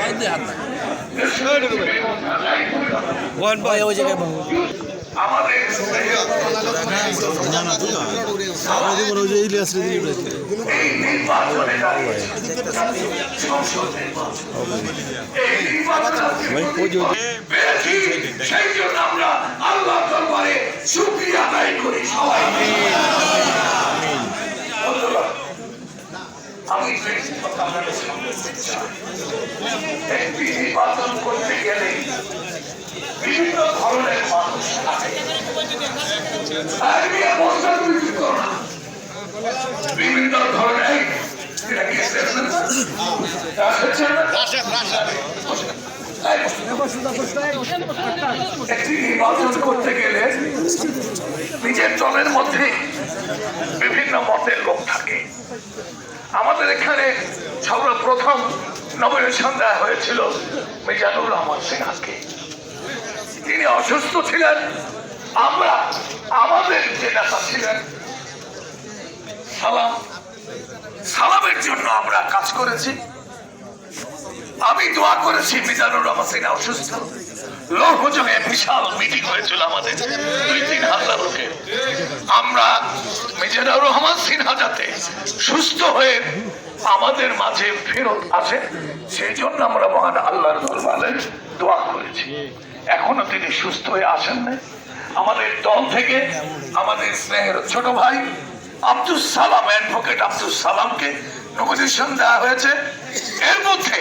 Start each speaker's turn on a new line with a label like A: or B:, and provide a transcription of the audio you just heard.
A: এখানে আমরা আমরা আল্লাহ আদায় করি সবাই? বিভিন্ন ধরনের একটি নির্বাচন করতে গেলে নিজের দলের মধ্যে বিভিন্ন মতের লোক থাকে আমাদের এখানে সর্বপ্রথম নমিনেশন দেওয়া হয়েছিল মিজানুর রহমান সিনহাকে তিনি অসুস্থ ছিলেন আমরা আমাদের যে নেতা ছিলেন সালাম সালামের জন্য আমরা কাজ করেছি। আমি দোয়া করেছি, মিজানুর রহমান অসুস্থ। বিশাল মিটিং হয়েছিল আমাদের। দুই, তিন হাজার আমরা মিজানুর রহমান সিনহা যাতে সুস্থ হয়ে আমাদের মাঝে ফেরত আসে। সেই জন্য আমরা মহান আল্লাহর দরবারে দোয়া করেছি। এখনও তিনি সুস্থ হয়ে আসেন না আমাদের দল থেকে আমাদের স্নেহের ছোট ভাই আব্দুল সালাম অ্যাডভোকেট আব্দুল সালামকে নমিনেশন দেওয়া হয়েছে। এর মধ্যে